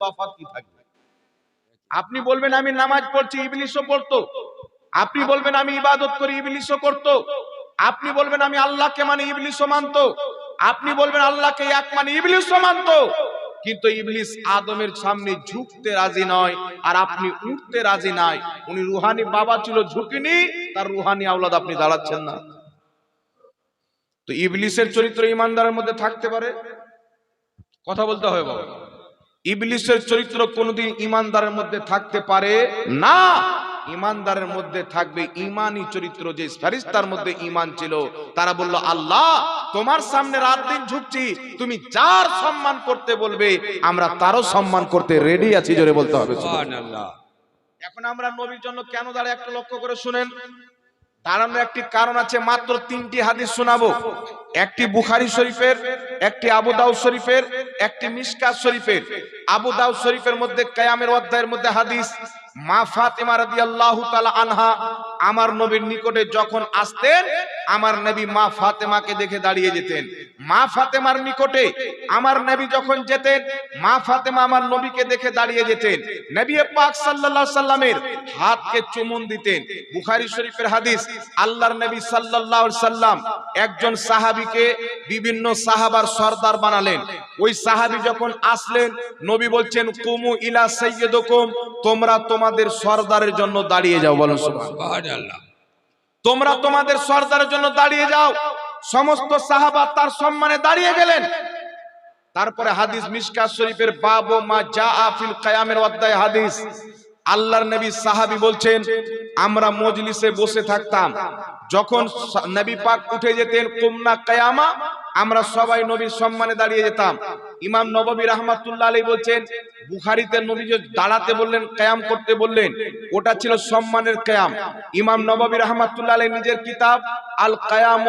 তফাৎ কি থাকবে? আপনি বলবেন, আমি নামাজ পড়ছি, ইবলিশও পড়তো। আপনি বলবেন, আমি ইবাদত করি, ইবলিশও করতো। আপনি বলবেন, আমি আল্লাহকে মানে ইবলিশও মানতো। আপনি বলবেন, আল্লাহকে এক মানে ইবলিশও মানতো। কিন্তু ইবলিস আদমের সামনে ঝুঁকতে রাজি নয়, আর আপনি উঠতে রাজি নাই। উনি রুহানি বাবা ছিল, ঝুঁকিনি, তার রুহানি আওলাদ আপনি দাঁড়াচ্ছেন না। তো ইবলিসের চরিত্র ইমানদারের মধ্যে থাকতে পারে? কথা বলতে হবে বাবা। ইবলিসের চরিত্র কোনোদিন ইমানদারের মধ্যে থাকতে পারে না। ইমানদারের মধ্যে থাকবে ইমানি চরিত্র যে ফারিস্তার মধ্যে ইমান ছিল। তারা বলল আল্লাহ তোমার সামনে রাত দিন ঝুঁকছি। তুমি যার সম্মান করতে বলবে আমরা তারও সম্মান করতে রেডি আছি। জোরে বলতে হবে সুবহানাল্লাহ। এখন আমরা নবীর জন্য কেন দাঁড়ায় একটা লক্ষ্য করে শুনেন। দাঁড়ানোর একটি কারণ আছে মাত্র তিনটি হাদিস শোনাবো। একটি বুখারি শরীফের, একটি আবু দাউদ শরীফের, একটি মিশকাত শরীফের। আবু দাউদ শরীফের মধ্যে, কায়ামের অধ্যায়ের মধ্যে হাদিস মা ফাতেমা রাদিয়াল্লাহু তাআলা আনহা আমার নবীর নিকটে যখন আসতেন, আমার নবী মা ফাতেমাকে দেখে দাঁড়িয়ে যেতেন। মা ফাতেমার নিকটে আমার নবী যখন যেতেন, মা ফাতেমা আমার নবীকে দেখে দাঁড়িয়ে যেতেন। নবী পাক সাল্লাল্লাহু সাল্লামের হাতকে চুমুন দিতেন। বুখারী শরীফের হাদিস, আল্লাহর নবী সাল্লাল্লাহু সাল্লাম একজন সাহাবীকে বিভিন্ন সাহাবার সর্দার বানালেন। ওই সাহাবী যখন আসলেন, নবী বলছেন, কুমু ইলা সাইয়্যিদুকুম তোমরা তোমাদের সর্দারের জন্য দাঁড়িয়ে যাও বলো তোমরা তোমাদের সর্দারের জন্য দাঁড়িয়ে যাও। সমস্ত সাহাবা তার সম্মানে দাঁড়িয়ে গেলেন। তারপরে হাদিস মিশকাত শরীফের বাব ও মা যা আফিল কায়ামের অধ্যায় হাদিস। আল্লাহর নবী সাহাবি বলছেন আমরা মজলিসে বসে থাকতাম। যখন নবী পাক উঠে যেতেন কুমনা কায়ামা আমরা সবাই নবীর সম্মানে দাঁড়িয়ে যেতাম। ইমাম নববী রহমাতুল্লাহ আলী বলছেন, বুখারিতে নবী যে দাঁড়াতে বললেন কায়াম করতে বললেন, ওটা ছিল সম্মানের কায়াম ইমাম নববী রহমাতুল্লাহ আলী নিজের কিতাব, আল কায়াম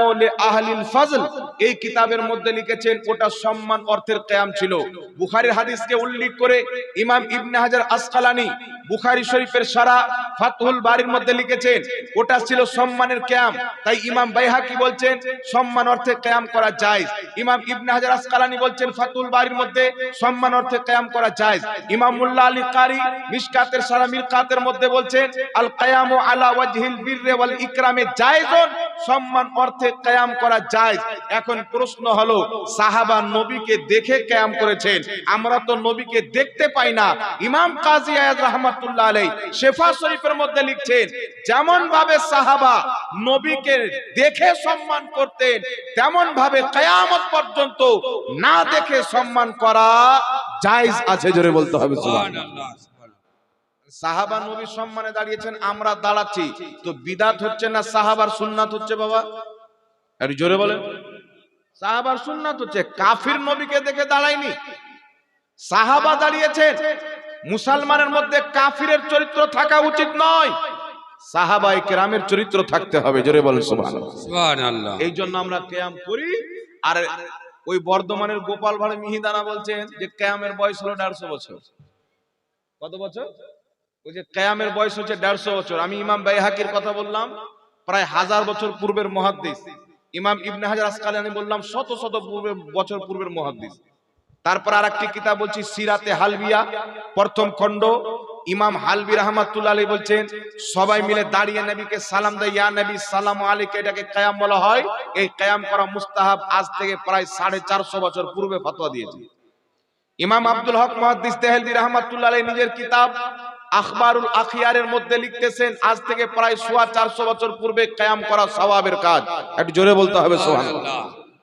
আহলিল ফজল, এই কিতাবের মধ্যে লিখেছেন, ওটা সম্মান অর্থের কায়াম ছিল। বুখারীর হাদিসকে উল্লেখ করে ইমাম ইবনে হাজার আসকালানি বুখারী শরীফের সারা ফাতহুল বাড়ির মধ্যে লিখেছেন, ওটা ছিল সম্মানের ক্যাম তাই ইমাম বাইহাকি বলছেন, সম্মান অর্থে ক্যাম করা যায় ইমাম ইবনে হাজার আসকালানি বলছেন ফাতুল বাড়ির মধ্যে সম্মান অর্থে ক্যাম করা যায় ইমাম মুল্লা আলী কারি মিশকাতের সারা মিরকাতের মধ্যে বলছেন, আল কায়ামু আলা ওয়াজহিল বিররে ওয়াল ইকরামে জায়েজুন। সম্মান অর্থে কায়াম করা যায় এখন প্রশ্ন হলো, সাহাবা নবীকে দেখে কায়াম করেছেন? আমরা তো নবীকে দেখতে পাই না। ইমাম কাজী আয়াদ রহমাতুল্লাহ আলাই শেফা শরীফের মধ্যে লিখছেন যেমন ভাবে সাহাবা নবীকে দেখে সম্মান করতেন তেমন ভাবে কিয়ামত পর্যন্ত না দেখে সম্মান করা জায়েজ আছে জোরে বলতে হবে। সাহাবা নবীর সম্মানে দাঁড়িয়েছেন আমরা দাঁড়াচ্ছি। তো বিদাত হচ্ছে না সাহাবার সুন্নাত হচ্ছে বাবা? একটু জোরে বলেন। সাহাবার সুন্নাত হচ্ছে কাফির নবীকে দেখে দাঁড়ায়নি। সাহাবা দাঁড়িয়েছেন মুসলমানের মধ্যে কাফিরের চরিত্র থাকা উচিত নয়। সাহাবাই কেরামের চরিত্র থাকতে হবে জোরে বলেন সুবহানাল্লাহ। সুবহানাল্লাহ। এই জন্য আমরা কেয়াম করি আর ওই বর্ধমানের গোপাল ভাড়ে মিহিদানা বলছেন যে কেয়ামের বয়স হলো দেড়শো বছর। কত বছর? ওই যে কেয়ামের বয়স হচ্ছে দেড়শো বছর। আমি ইমাম বাইহাকির কথা বললাম, প্রায় হাজার বছর পূর্বের মহাদ্দিস। ইমাম ইবনে হাজার আমি বললাম, শত শত পূর্বে বছর পূর্বের মহাদ্দিস। তারপর আর একটি কিতাব বলছি, সিরাতে হালবিয়া, প্রথম খণ্ড ইমাম হালবি রহমাতুল্লাহ আলী বলছেন, সবাই মিলে দাঁড়িয়ে নবীকে সালাম দেয়, ইয়া নবী, সালাম আলাইকে। এটাকে কায়াম বলা হয়। এই কায়াম করা মুস্তাহাব আজ থেকে প্রায় সাড়ে চারশো বছর পূর্বে ফতোয়া দিয়েছে। ইমাম আব্দুল হক মুহাদ্দিস দেহলভী রহমাতুল্লাহ আলী নিজের কিতাব আখবারুল আখিয়ারের মধ্যে লিখতেছেন, আজ থেকে প্রায় সোয়া চারশো বছর পূর্বে কায়াম করা সওয়াবের কাজ। একটু জোরে বলতে হবে, সুবহানাল্লাহ।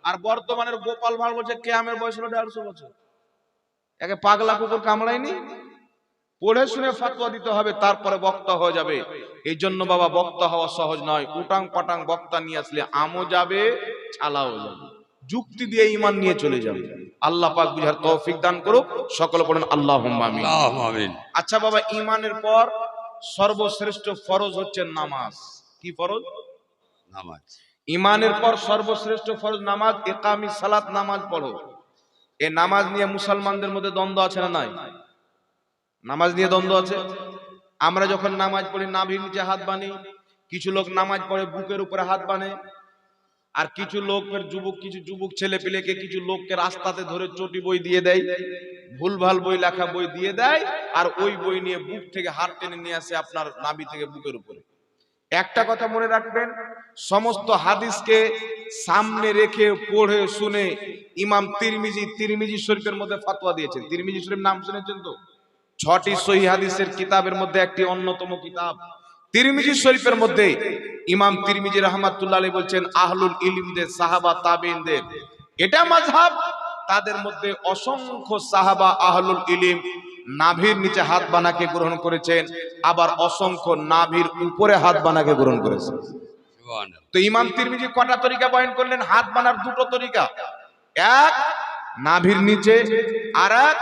আর বর্তমানের গোপাল ভাঁড় বলছে কেয়ামের বয়স হলো দেড়শো বছর। একে পাগলা কুকুর কামড়ায়নি? পড়ে শুনে ফাতোয়া দিতে হবে তারপরে বক্তা হয়ে যাবে। এই জন্য বাবা বক্তা হওয়া সহজ নয়। উটাং পাটাং বক্তা নিয়ে আসলে আমও যাবে ছালাও যাবে। যুক্তি দিয়ে ইমান নিয়ে চলে যাবে। আল্লাহ পাক বুঝার তৌফিক দান করুক। সকলে পড়েন আল্লাহ আমিন। আচ্ছা বাবা ইমানের পর সর্বশ্রেষ্ঠ ফরজ হচ্ছে নামাজ। কি ফরজ? নামাজ। ইমানের পর সর্বশ্রেষ্ঠ ফরজ নামাজ একামি সালাত নামাজ পড়ো। এ নামাজ নিয়ে মুসলমানদের মধ্যে দ্বন্দ্ব আছে না নাই? নামাজ নিয়ে দ্বন্দ্ব আছে। আমরা যখন নামাজ পড়ি নাভির নিচে হাত বানি কিছু লোক নামাজ পড়ে বুকের উপরে হাত বানে। আর কিছু লোকের যুবক কিছু যুবক ছেলে পেলেকে কিছু লোককে রাস্তাতে ধরে চটি বই দিয়ে দেয়। ভুলভাল বই লেখা বই দিয়ে দেয় আর ওই বই নিয়ে বুক থেকে হাত টেনে নিয়ে আসে আপনার নাভি থেকে বুকের উপরে। একটা কথা মনে রাখবেন সমস্ত হাদিসকে সামনে রেখে পড়ে শুনে ইমাম তিরমিজি তিরমিজি শরীফের মধ্যে ফাতোয়া দিয়েছেন তিরমিজি শরীফ নাম শুনেছেন তো? ছটি সহি হাদিসের কিতাবের মধ্যে একটি অন্যতম কিতাব। তিরমিজি শরীফের মধ্যে ইমাম তিরমিজি রহমাতুল্লাহ আলী বলছেন আহলুল ইলিমদের সাহাবা তাবেইনদের এটা মাযহাব তাদের মধ্যে অসংখ্য সাহাবা আহলুল ইলিম নাভির নিচে হাত বানাকে গ্রহণ করেছেন আবার অসংখ্য নাভির উপরে হাত বানাকে গ্রহণ করেছেন। তো ইমাম তিরমিজি কটা তরিকা বয়ন করলেন? হাত বানার দুটো তরিকা। এক নাভির নিচে আর এক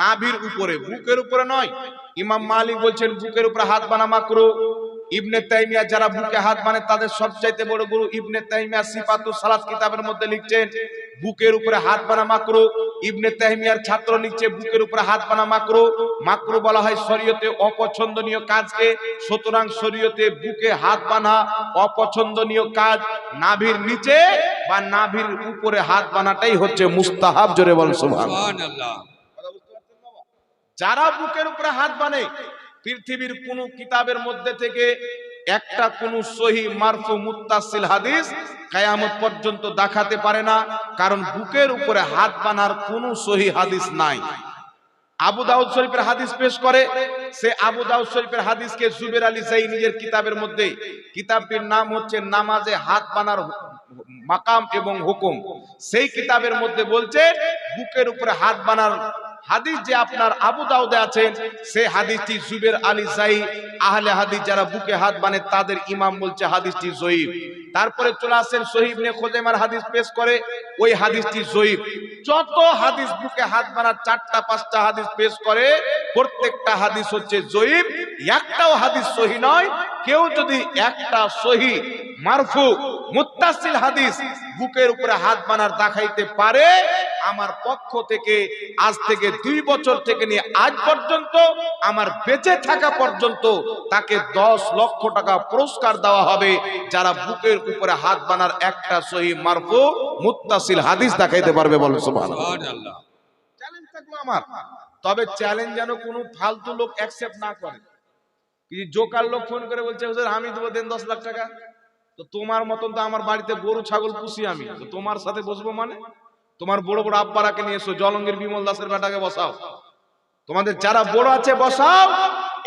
নাভির উপরে, বুকের উপরে নয়। ইমাম মালিক বলছেন, বুকের উপরে হাত বানা মাকরু ইবনে তাইমিয়া যারা বুকে হাত মানে তাদের সবচাইতে বড় গুরু ইবনে তাইমিয়া সিফাতু সালাত কিতাবের মধ্যে লিখছেন, বুকের উপরে হাত বানা মাকরু ইবনে তাইমিয়ার ছাত্র লিখছে, বুকের উপরে হাত বানা মাকরু মাকরু বলা হয় শরীয়তে অপছন্দনীয় কাজকে, সুতরাং শরীয়তে বুকে হাত বানা অপছন্দনীয় কাজ, নাভির নিচে বা নাভির উপরে হাত বানাটাই হচ্ছে মুস্তাহাব, জোরে বল সুবহানাল্লাহ। যারা বুকের উপরে হাত বানে, পৃথিবীর কোন কিতাবের মধ্যে থেকে একটা কোন সহি মারফু মুত্তাসিল হাদিস কায়ামত পর্যন্ত দেখাতে পারে না, কারণ বুকের উপরে হাত বানার কোন সহি হাদিস নাই। আবু দাউদ শরীফের হাদিস পেশ করে, সে আবু দাউদ শরীফের হাদিসকে জুবের আলী সাই নিজের কিতাবের মধ্যে, কিতাবটির নাম হচ্ছে নামাজে হাত বানার মাকাম এবং হুকুম। সেই কিতাবের মধ্যে বলছে, বুকের উপরে হাত বানার হাদিস যে আপনার আবু দাউদে আছেন, সেই হাদিসটি জুবের আলী সাই আহলে হাদিস যারা বুকে হাত বানে, তাদের ইমাম বলছে হাদিসটি জয়ীব। তারপরে চলে আসেন সহিব নে খোজেমার হাদিস পেশ করে, ওই হাদিসটি জয়ীব। যত হাদিস বুকে হাত বানার চারটা, পাঁচটা হাদিস পেশ করে, প্রত্যেকটা হাদিস হচ্ছে জয়ীব। একটাও হাদিস সহি নয়, কেউ যদি একটা সহি মারফু মুত্তাসিল হাদিস বুকের উপরে হাত বানার দেখাইতে পারে। আমার পক্ষ থেকে আজ থেকে দুই বছর থেকে নিয়ে আজ পর্যন্ত আমার বেঁচে থাকা পর্যন্ত তাকে দশ লক্ষ টাকা পুরস্কার দেওয়া হবে। যারা বুকের উপরে হাত বানার একটা সহি মারফু মুত্তাসিল হাদিস দেখাইতে পারবে বলো সুবহানাল্লাহ। চ্যালেঞ্জ থাকল আমার। তবে চ্যালেঞ্জ যেন কোনো ফালতু লোক অ্যাকসেপ্ট না করে। জোকার লোক ফোন করে বলছে হুজুর আমি দেবো দেন দশ লাখ টাকা। তো তোমার মতন তো আমার বাড়িতে গরু, ছাগল পুষি আমি। তো তোমার সাথে বসবো মানে? তোমার বড় বড় আব্বারাকে নিয়ে এসো, জলঙ্গের বিমল দাসের বেটাকে বসাও। তোমাদের যারা বড় আছে, বসাও।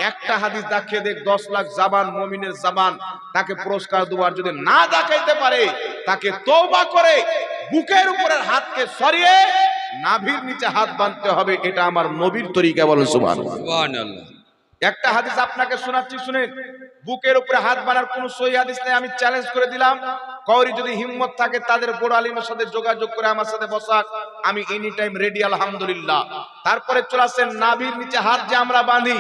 একটা হাদিস দেখিয়ে দেখ, দশ লাখ জাবান, মমিনের জাবান, তাকে পুরস্কার দেওয়ার যদি না দেখাইতে পারে, তাকে তৌবা করে বুকের উপরের হাতকে সরিয়ে নাভির নিচে হাত বাঁধতে হবে, এটা আমার নবীর তরিকা বলো সুবহান সুবহানাল্লাহ। একটা হাদিস আপনাকে শোনাচ্ছি, শুনেন। বুকের উপরে হাত বানার কোন সহি হাদিস নেই, আমি চ্যালেঞ্জ করে দিলাম। কৌরি যদি হিম্মত থাকে তাদের বড় আলিমের সাথে যোগাযোগ করে আমার সাথে বসাক। আমি এনি টাইম রেডি আলহামদুলিল্লাহ। তারপরে চলে আসেন নাভির নিচে হাত যে আমরা বাঁধি।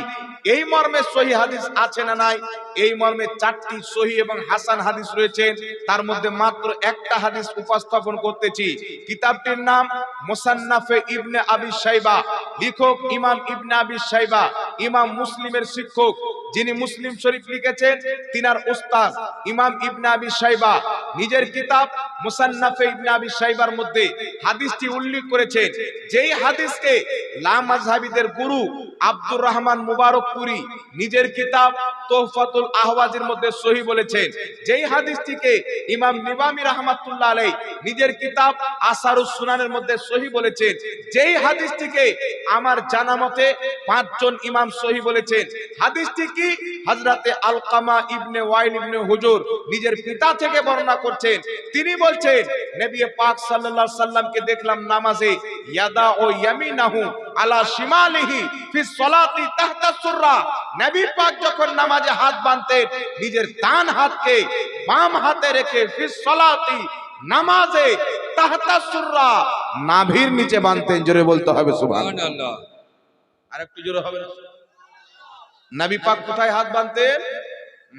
এই মর্মে সহি হাদিস আছে না নাই? এই মর্মে চারটি সহি এবং হাসান হাদিস রয়েছে। তার মধ্যে মাত্র একটা হাদিস উপস্থাপন করতেছি। কিতাবটির নাম মোসান্নাফে ইবনে আবি সাইবা লেখক ইমাম ইবনে আবি সাইবা ইমাম মুসলিমের শিক্ষক। যিনি মুসলিম শরীফ লিখেছেন, তিনার উস্তাদ ইমাম ইবনে আবি সাইবা নিজের কিতাব মুসান্নাফে ইবনে আবি সাইবার মধ্যে হাদিসটি উল্লেখ করেছেন। যেই হাদিসকে লা মাযহাবিদের গুরু। আব্দুর রহমান মুবারকপুরি নিজের কিতাব তোহফাতুল আহওয়াজের মধ্যে সহি বলেছেন। যেই হাদিসটিকে ইমাম নিবামি রহমাতুল্লাহ আলাই নিজের কিতাব আসারুস সুনানের মধ্যে সহি বলেছেন, যেই হাদিসটিকে আমার জানা মতে পাঁচজন ইমাম সহি বলেছেন, হাদিসটি কি? হযরতে আলকামা ইবনে ওয়াইল ইবনে হুজুর নিজের পিতা থেকে বর্ণনা করছেন। তিনি বলছেন, নবী পাক সাল্লাল্লাহু আলাইহি সাল্লামকে দেখলাম নামাজে ইয়াদা ও ইয়ামিনাহু আলা শিমালিহি ফি সলাতি তাহতা সুররা। নবী পাক যখন নামাজে হাত বাঁধতেন নিজের ডান হাতকে বাম হাতে রেখে ফি সলাতি নামাজে তাহতা সুররা নাভির নিচে বাঁধতেন জোরে বলতে হবে সুবহান সুবহানাল্লাহ। আর একটু জোরে হবে না? নবী পাক কোথায় হাত বাঁধতেন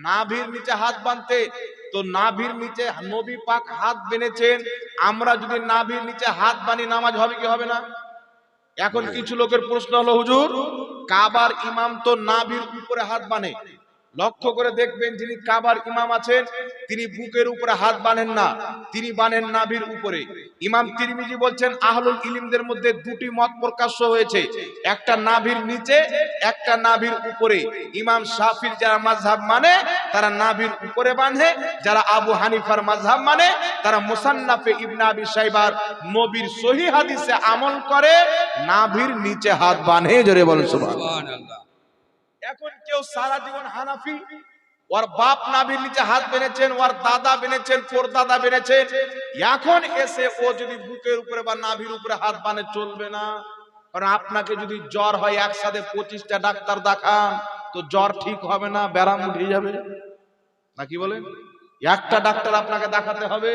নাভির নিচে হাত বাঁধতেন তো নাভির নিচে নবী পাক হাত বেঁধেছেন। আমরা যদি নাভির নিচে হাত বানি নামাজ হবে কি হবে না? এখন কিছু লোকের প্রশ্ন হলো হুজুর কাবার ইমাম তো নাভির উপরে হাত বানে। লক্ষ্য করে দেখবেন যিনি কাবার ইমাম আছেন, তিনি বুকের উপরে হাত বানেন না, তিনি বানেন নাভির উপরে। ইমাম তিরমিজি বলছেন, আহলুল ইলিমদের মধ্যে দুটি মত প্রকাশ্য হয়েছে। একটা নাভির নিচে, একটা নাভির উপরে। ইমাম শাফির যারা মাযহাব মানে তারা নাভির উপরে বাঁধে। যারা আবু হানিফার মাযহাব মানে তারা মুসান্নাফে ইবনে আবি শাইবার নবীর সহি হাদিসে আমল করে, নাভির নিচে হাত বাঁধে। জোরে বলেন সুবহান সুবহানাল্লাহ। এখন কেউ সারা জীবন হানাফি, ওর বাপ নাভির নিচে হাত বেঁধেছেন, ওর দাদা বেঁধেছেন পোর দাদা বেঁধেছেন। এখন এসে ও যদি বুকের উপরে বা নাভির উপরে হাত বানে চলবে না। কারণ আপনাকে যদি জ্বর হয়, একসাথে পঁচিশটা ডাক্তার দেখান, তো জ্বর ঠিক হবে না, ব্যারাম উঠে যাবে। নাকি বলেন? একটা ডাক্তার আপনাকে দেখাতে হবে,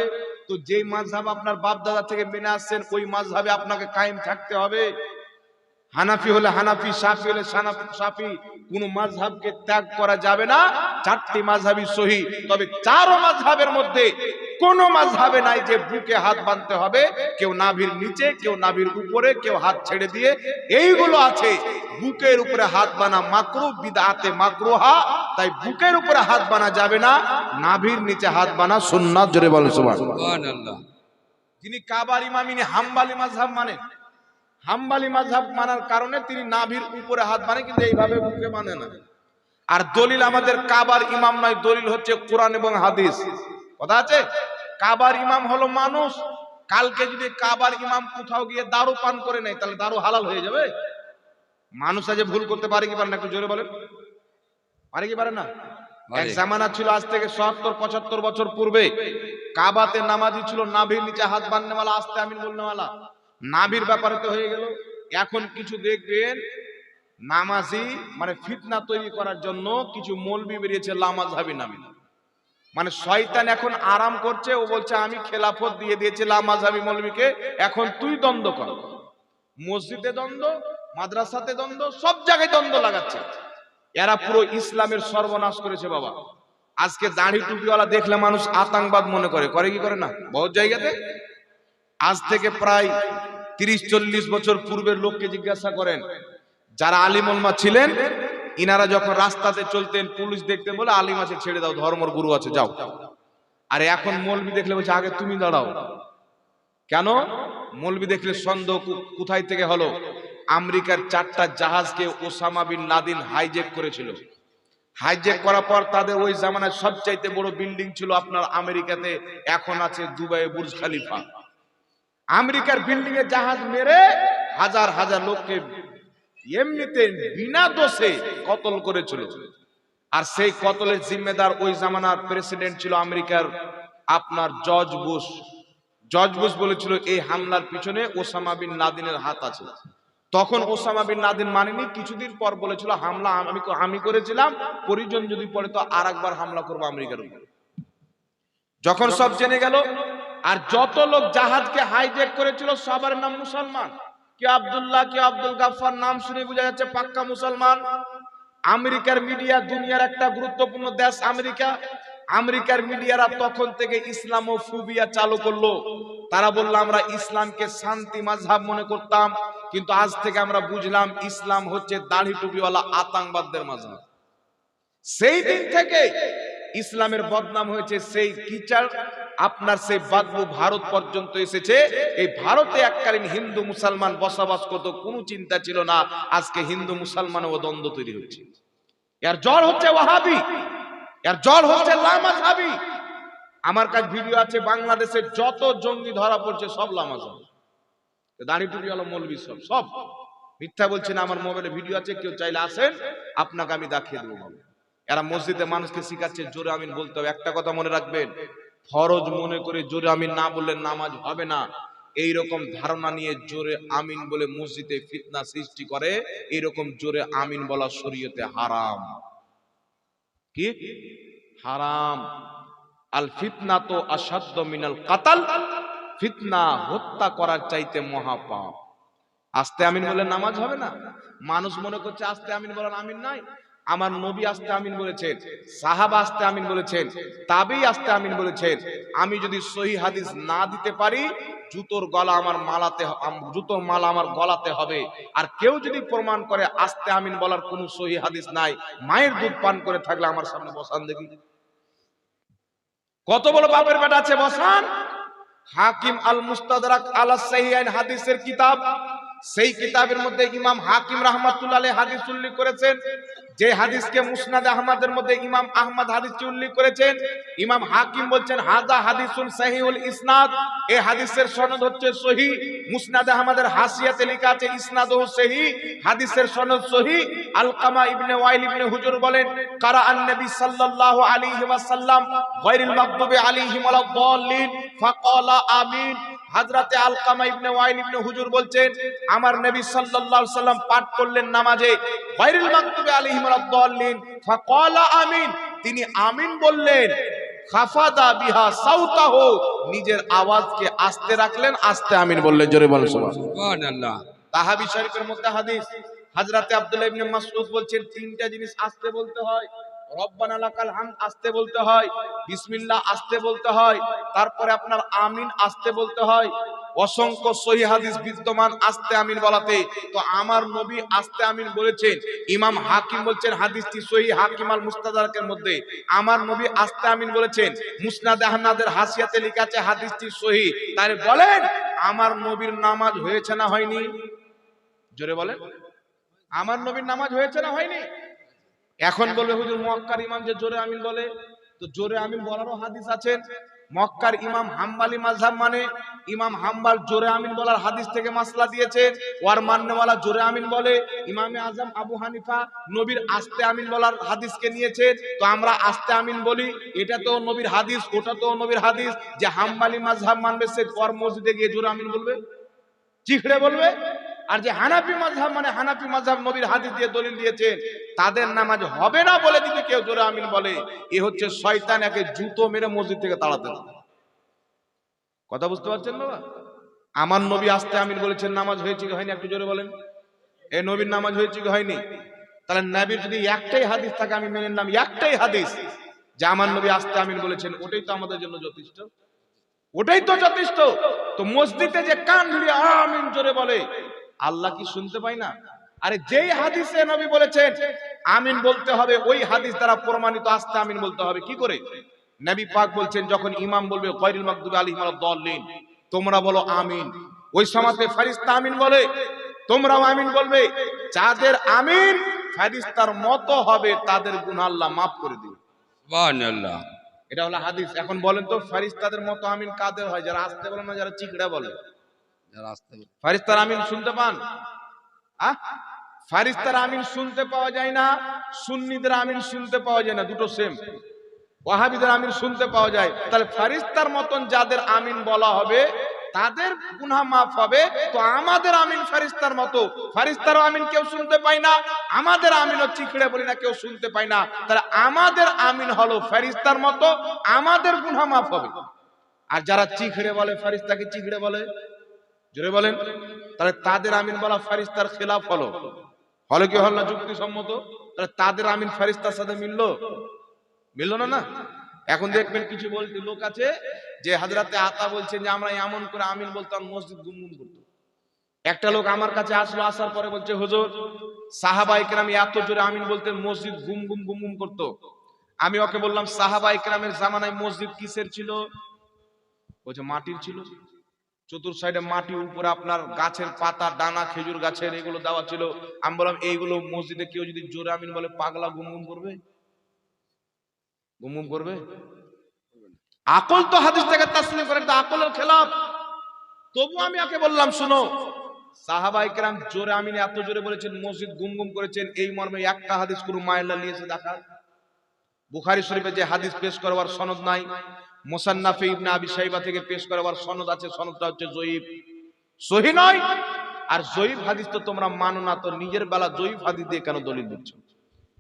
তো যেই মাঝহাব আপনার বাপ দাদা থেকে মেনে আসছেন, ওই মাঝহাবে আপনাকে কায়েম থাকতে হবে। হানাফি হলে হানাফি সাফি হলে সাফি। কোন মাঝহাবকে ত্যাগ করা যাবে না। চারটি মাঝহাবি সহি। তবে চারো মাযহাবের মধ্যে কোন মাযহাবে নাই যে বুকে হাত বাঁধতে হবে। কেউ নাভির নিচে কেউ নাভির উপরে কেউ হাত ছেড়ে দিয়ে। এইগুলো আছে। বুকের উপরে হাত বানা মাকরু বিদআতে মাকরুহা। তাই বুকের উপরে হাত বানা যাবে না। নাভির নিচে হাত বানা সুন্নাত। জোরে বলেন সুবহানাল্লাহ। যিনি কাবার ইমাম ইনি হাম্বালি মাযহাব মানেন। হাম্বালি মাযহাব মানার কারণে তিনি নাভির উপরে হাত মানে কিন্তু এইভাবে বুকে মানে না। আর দলিল আমাদের কাবার ইমাম নয় দলিল হচ্ছে কোরআন এবং হাদিস। কথা আছে? কাবার ইমাম হলো মানুষ। কালকে যদি কাবার ইমাম কোথাও গিয়ে দারু পান করে নেয় তাহলে দারু হালাল হয়ে যাবে? মানুষ আজ ভুল করতে পারে কি পারে না একটু জোরে বলেন। পারে কি পারে না? এক জামানা ছিল আজ থেকে সত্তর পঁচাত্তর বছর পূর্বে। কাবাতে নামাজি ছিল নাভির নিচে হাত বাঁধনেওয়ালা আস্তে আমিন বলনেওয়ালা। নাভির ব্যাপারে তো হয়ে গেল। এখন কিছু দেখবেন, নামাজি মানে ফিতনা তৈরি করার জন্য কিছু মলবি বেরিয়েছে লামাজহাবি নামে। মানে শয়তান এখন আরাম করছে, ও বলছে, আমি খেলাফত দিয়ে দিয়েছি লামাজহাবি মৌলবীকে, এখন তুই দ্বন্দ্ব কর। মসজিদে দ্বন্দ্ব, মাদ্রাসাতে দ্বন্দ্ব, সব জায়গায় দ্বন্দ্ব লাগাচ্ছে। এরা পুরো ইসলামের সর্বনাশ করেছে বাবা। আজকে দাঁড়ি টুপিওয়ালা দেখলে মানুষ আতঙ্কবাদ মনে করে। করে কি করে না? বহু জায়গাতে আজ থেকে প্রায় তিরিশ, চল্লিশ বছর পূর্বের লোককে জিজ্ঞাসা করেন, যারা আলিমলমা ছিলেন, ইনারা যখন রাস্তাতে চলতেন, পুলিশ দেখতেন বলে আলিম আছে, ছেড়ে দাও ধর্মর গুরু আছে, যাও। আর এখন মৌলবি দেখলে বলছে, আগে তুমি দাঁড়াও। কেন? মলবি দেখলে সন্দেহ কোথায় থেকে হলো? আমেরিকার চারটা জাহাজকে ওসামা বিন লাদিন হাইজেক করেছিল। হাইজেক করার পর তাদের ওই জামানায় সবচাইতে বড় বিল্ডিং ছিল আপনার আমেরিকাতে, এখন আছে দুবাই বুর্জ খালিফা। আমেরিকার বিল্ডিং এ জাহাজ মেরে হাজার হাজার লোককে এমনিতে বিনা দোষে কতল করেছিল। আর সেই কতলের জিম্মেদার ওই জামানার প্রেসিডেন্ট ছিল আমেরিকার আপনার জর্জ বুশ। জর্জ বুশ বলেছিল, এই হামলার পিছনে ওসামা বিন লাদিনের হাত আছে। তখন ওসামা বিন লাদিন মানেনি, কিছুদিন পর বলেছিল, হামলা আমি আমি করেছিলাম, পরিজন যদি পড়ে তো আর হামলা করব আমেরিকার উপরে। যখন সব জেনে গেল আর যত লোক জাহাজকে হাইজেক করেছিল, সবার নাম মুসলমান। কে আব্দুল্লাহ, কে আব্দুল গাফফার, নাম শুনে বোঝা যাচ্ছে পাক্কা মুসলমান। আমেরিকার মিডিয়া দুনিয়ার একটা গুরুত্বপূর্ণ দেশ আমেরিকা। আমেরিকার মিডিয়ারা তখন থেকে ইসলাম ও ফুবিয়া চালু করল। তারা বলল, আমরা ইসলামকে শান্তি মাঝহাব মনে করতাম, কিন্তু আজ থেকে আমরা বুঝলাম ইসলাম হচ্ছে দাড়ি টুপিওয়ালা আতঙ্কবাদদের মাঝহাব সেই দিন থেকে ইসলামের বদনাম হয়েছে, সেই কিচার আপনার সেই বাদবু ভারত পর্যন্ত এসেছে। এই ভারতে এককালীন হিন্দু মুসলমান বসবাস করত, কোনো চিন্তা ছিল না, আজকে হিন্দু মুসলমান ও দ্বন্দ্ব তৈরি হচ্ছে। এর জল হচ্ছে ওয়াহাবি, এর জল হচ্ছে লামাজহাবি আমার কাছে ভিডিও আছে বাংলাদেশের যত জঙ্গি ধরা পড়ছে, সব লামাজহাবি দাড়ি টুপিওয়ালা মৌলবি সব সব। মিথ্যা বলছেন আমার মোবাইলে ভিডিও আছে, কেউ চাইলে আসেন, আপনাকে আমি দেখিয়ে দেবো। এরা মসজিদে মানুষকে শিখাচ্ছে, জোরে আমিন বলতে হবে। একটা কথা মনে রাখবেন, ফরজ মনে করে জোরে আমিন না বললে নামাজ হবে না। এই রকম ধারণা নিয়ে জোরে আমিন বলে মসজিদে ফিতনা সৃষ্টি করে, এইরকম জোরে আমিন বলা শরীয়তে হারাম। কি? হারাম। আল ফিতনা তো আসাধ্য মিনাল কাতাল, ফিতনা হত্যা করার চাইতে মহাপাপ আস্তে আমিন বলে নামাজ হবে না? মানুষ মনে করছে, আস্তে আমিন বলেন আমিন নাই। আমার নবী আস্তে আমিন বলেছেন, সাহাবা আস্তে আমিন বলেছেন, তাবেই আস্তে আমিন বলেছেন। আমি যদি সহি হাদিস না দিতে পারি, জুতোর গলা আমার মালাতে জুতোর মালা আমার গলাতে হবে। আর কেউ যদি প্রমাণ করে আস্তে আমিন বলার কোনো সহি হাদিস নাই, মায়ের দুধ পান করে থাকলে আমার সামনে বসান দেখি। কত বড় বাপের বেটা আছে, বসান। হাকিম আল মুস্তাদরাক আলা সাহিহাইন হাদিসের কিতাব সেই কিতাবের মধ্যে ইমাম হাকিম রাহমাতুল্লাহ হাদিস উল্লেখ করেছেন, যে হাদিসকে মুসনাদ আহমদের মধ্যে ইমাম আহমদ হাদিসটি উল্লেখ করেছেন, ইমাম হাকিম বলছেন হাজা হাদিসুন সাহিহুল ইসনাদ এই হাদিসের সনদ হচ্ছে সহি, মুসনাদ আহমদের হাসিয়াতে লেখা আছে, ইসনাদহু সহি হাদিসের সনদ সহি। আলকামা ইবনে ওয়াইল ইবনে হুজুর বলেন, কারা আন নবী সাল্লাল্লাহু আলাইহি ওয়াসাল্লাম গায়রুল মাগদুবি আলাইহিম ওয়ালা দাল্লিন ফাকালা আমিন। হাজরাতে আলকামা ইবনে ওয়াইল ইবনে হুজুর বলছেন আমার নবী সাল্লাল্লাহু আলাইহি সাল্লাম পাঠ করলেন নামাজে গায়রুল মাগদুবি আলাইহিম ওয়ালা দাল্লিন ফাকালা আমিন। তিনি আমিন বললেন খাফাদা বিহা সাউতাহু। নিজের আওয়াজকে আস্তে রাখলেন আস্তে আমিন বললেন জোরে বলেন সুবহানাল্লাহ। তাহাবি শরীফের মধ্যে হাদিস হযরতে আব্দুল্লাহ ইবনে মাসউদ বলছেন তিনটা জিনিস আস্তে বলতে হয়। রব্বানা আস্তে বলতে হয়, বিসমিল্লাহ আস্তে বলতে হয়, তারপরে আপনার আমিন আস্তে বলতে হয়, অসংখ্য হাদিস বিদ্যমান আস্তে আমিন বলাতে। তো আমার নবী আস্তে আমিন বলেছেন, ইমাম হাকিম বলছেন হাদিসটি হাকিম মুস্তাদারকের মধ্যে। আমার নবী আস্তে আমিন বলেছেন, মুসনাদ আহমদের হাসিয়াতে লেখা হাদিসটি সহি। বলেন, আমার নবীর নামাজ হয়েছে না হয়নি? জোরে বলেন, আমার নবীর নামাজ হয়েছে না হয়নি? এখন বলবে হুজুর মক্কার ইমাম যে জোরে আমিন বলে, তো জোরে আমিন বলারও হাদিস আছে। মক্কার ইমাম হাম্বালি মাযহাব মানে ইমাম হাম্বাল জোরে আমিন বলার হাদিস থেকে মাসলা দিয়েছে। ওয়ার মান্যওয়ালা জোরে আমিন বলে, ইমামে আজম আবু হানিফা নবীর আস্তে আমিন বলার হাদিসকে নিয়েছে। তো আমরা আস্তে আমিন বলি, এটা তো নবীর হাদিস, ওটা তো নবীর হাদিস। যে হাম্বালি মাযহাব মানবে সে ওর মসজিদে গিয়ে জোরে আমিন বলবে? চিখড়ে বলবে? আর যে হানাফি মাযহাব মানে হানাফি মাযহাব নবীর হাদিস দিয়ে দলিল দিয়েছেন তাদের নামাজ হবে না বলে যদি কেউ জোরে আমিন বলে, এ হচ্ছে শয়তান একে জুতো মেরে মসজিদ থেকে তাড়াতে। কথা বুঝতে পারছেন বাবা? আমার নবী আসতে আমিন বলেছেন, নামাজ হয়েছে কি হয়নি একটু জোরে বলেন। এ নবীর নামাজ হয়েছে কি হয়নি? তাহলে নবীর যদি একটাই হাদিস থাকে, আমি মেনে নাম একটাই হাদিস যে আমার নবী আসতে আমিন বলেছেন, ওটাই তো আমাদের জন্য যথেষ্ট। ওটাই তো যথেষ্ট। তো মসজিদে যে কান ধুলিয়ে আমিন জোরে বলে আল্লাহ কি শুনতে পাই না? আরে যেই হাদিসে নবী বলেছেন আমিন বলতে হবে ওই হাদিস দ্বারা প্রমাণিত আস্তে আমিন বলতে হবে। কি করে? নবী পাক বলছেন যখন ইমাম বলবে গয়রুল মাগদুবি আলাইহিম ওয়ালাদ-দাল্লিন তোমরা বলো আমিন। ওই সময়তে ফেরেশতা আমিন বলে তোমরাও আমিন বলবে। যাদের আমিন ফেরেশতার মতো হবে তাদের গুনাহ আল্লাহ maaf করে দিবে। সুবহানাল্লাহ। এটা হলো হাদিস। এখন বলেন তো ফেরেশতাদের মতো আমিন কাদের হয়? যারা আসতে বলে না যারা চিকড়া বলে। ফারিস্তার আমিন শুনতে পান? আহ? ফারিস্তার আমিন শুনতে পাওয়া যায় না, সুন্নিদের আমিন শুনতে পাওয়া যায় না, দুটো সেম ওয়াহাবিদের আমিন শুনতে পাওয়া যায়। তাহলে ফারিস্তার মতন যাদের আমিন বলা হবে, তাদের গুনাহ মাফ হবে। তো আমাদের আমিন ফারিস্তার মতো। ফারিস্তার আমিন কেউ শুনতে পায় না, আমাদের আমিনও চিখড়ে বলি না, কেউ শুনতে পায় না। তাহলে আমাদের আমিন হলো ফারিস্তার মতো, আমাদের গুনাহ মাফ হবে। আর যারা চিখড়ে বলে, ফারিস্তাকে চিখড়ে বলে? জোরে বলেন। তাহলে তাদের আমিন বলা ফারিস্তার খেলাফ হলো। হলো কি হল না যুক্তিসম্মত? তাহলে তাদের আমিন ফারিস্তার সাথে মিললো? মিললো না না? এখন দেখবেন কিছু বলতে লোক আছে যে হাজরাতে আতা বলছেন যে আমরা এমন করে আমিন বলতাম, মসজিদ গুমগুম করতো। একটা লোক আমার কাছে আসলো, আসার পরে বলছে, হুজুর সাহাবাই কেরামি এত জোরে আমিন বলতেন মসজিদ গুম গুম গুম গুম করতো। আমি ওকে বললাম সাহাবাই কেরামের জামানায় মসজিদ কিসের ছিল? বলছে, মাটির ছিল। চতুর সাইডে মাটি উপরে আপনার গাছের পাতা ডানা খেজুর গাছের এগুলো দেওয়া ছিল। আমি বললাম, এইগুলো মসজিদে কেউ যদি জোরে আমিন বলে, পাগলা গুমগুম করবে? গুমগুম করবে? আকল তো হাদিস থেকে তাসলিম করে, এটা আকলের খেলাফ। তবু আমি ওকে বললাম, শুনো, সাহাবা ইকরাম জোরে আমিন এত জোরে বলেছেন, মসজিদ গুমগুম করেছেন, এই মর্মে একটা হাদিস কোনো মায়েল্লা নিয়েছে দেখা। বুখারি শরীফে যে হাদিস পেশ করবার সনদ নাই। মুসান্নাফে ইবনে আবি শাইবা থেকে পেশ করবার সনদ আছে, সনদটা হচ্ছে জয়ীব। সহি নয়? আর জয়ীব হাদিস তো তোমরা মানো না, তো নিজের বেলা জয়ীব হাদিস দিয়ে কেন দলিল দিচ্ছ?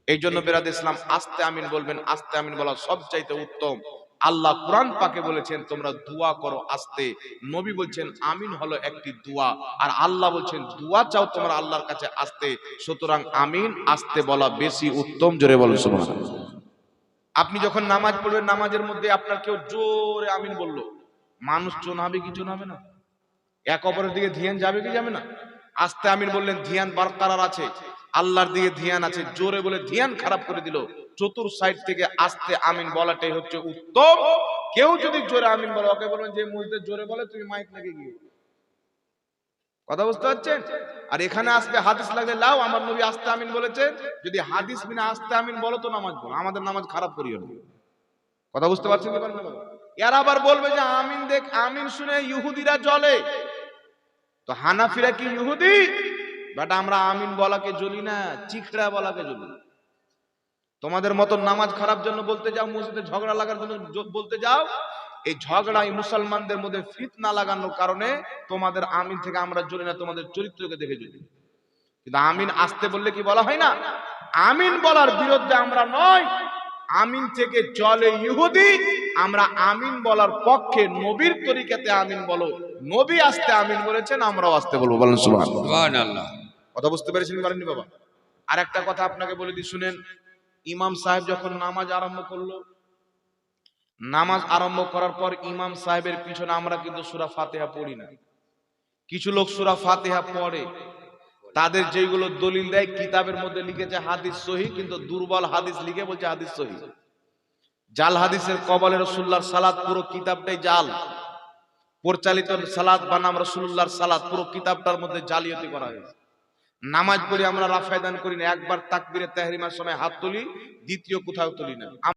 এই জন্য বেরাদ ইসলাম আস্তে আমিন বলবেন, আস্তে আমিন বলা সবচাইতে উত্তম। আল্লাহ কোরআন পাকে বলেছেন, তোমরা দোয়া করো আস্তে। নবী বলছেন, আমিন হলো একটি দোয়া। আর আল্লাহ বলছেন, দোয়া চাও তোমরা আল্লাহর কাছে আস্তে। সুতরাং আমিন, আস্তে বলা বেশি উত্তম। জোরে বলো, সুবহানাল্লাহ। আপনি যখন নামাজ পড়বেন, নামাজের মধ্যে আপনার কেউ জোরে আমিন বলল। মানুষ চোন হবে কি চোন হবে না? এক অপরের দিকে ধিয়ান যাবে কি যাবে না? আস্তে আমিন বললেন, ধ্যান বারকারার আছে, আল্লাহর দিকে ধিয়ান আছে, জোরে বলে ধিয়ান খারাপ করে দিল। চতুর সাইড থেকে আস্তে আমিন বলাটাই হচ্ছে উত্তম। কেউ যদি জোরে আমিন বলে, ওকে বলবেন যে মসজিদে জোরে বলে, তুমি মাইক লাগে গিয়ে। কথা বুঝতে পারছেন? আর এখানে আসবে হাদিস লাগলে লাও, আমার নবী আস্তে আমিন বলেছে যদি হাদিস বিনা আস্তে আমিন বলো তো নামাজ বলো আমাদের নামাজ খারাপ করিও না। কথা বুঝতে পারছেন? এরা আবার বলবে যে আমিন দেখ, আমিন শুনে ইহুদিরা জ্বলে। তো হানাফিরা কি ইহুদি? বাট আমরা আমিন বলাকে জ্বলি না চিখড়া বলাকে জ্বলি। তোমাদের মতো নামাজ খারাপ জন্য বলতে যাও, মসজিদে ঝগড়া লাগার জন্য বলতে যাও এই ঝগড়া এই মুসলমানদের মধ্যে ফিতনা লাগানোর কারণে তোমাদের আমিন থেকে আমরা জ্বলি না তোমাদের চরিত্রকে দেখে জ্বলি কিন্তু আমিন আসতে বললে কি বলা হয় না? আমিন বলার বিরুদ্ধে আমরা নয় আমিন থেকে চলে ইহুদি আমরা আমিন বলার পক্ষে নবীর তরিকাতে আমিন বলো। নবী আসতে আমিন বলেছেন আমরাও আসতে বলব। বলেন সুবহান সুবহান কথা বুঝতে পেরেছেন পারেননি বাবা? আর একটা কথা আপনাকে বলে দিই শুনেন। ইমাম সাহেব যখন নামাজ আরম্ভ করল নামাজ আরম্ভ করার পর ইমাম সাহেবের পিছনে আমরা কিন্তু সুরা ফাতেহা পড়ি না। কিছু লোক সুরা ফাতেহা পড়ে। তাদের যেগুলো দলিল দেয়, কিতাবের মধ্যে লিখেছে হাদিস সহি, কিন্তু দুর্বল হাদিস লিখে বলছে হাদিস সহি। জাল হাদিসের কবলে রসুল্লাহর সালাত, পুরো কিতাবটাই জাল। পরিচালিত সালাত বানাম রসুল্লাহর সালাত, পুরো কিতাবটার মধ্যে জালিয়াতি করা হয়েছে। নামাজ পড়ি আমরা রাফায়দান করি না, একবার তাকবিরে তাহরিমার সময় হাত তুলি, দ্বিতীয় কোথাও তুলি না।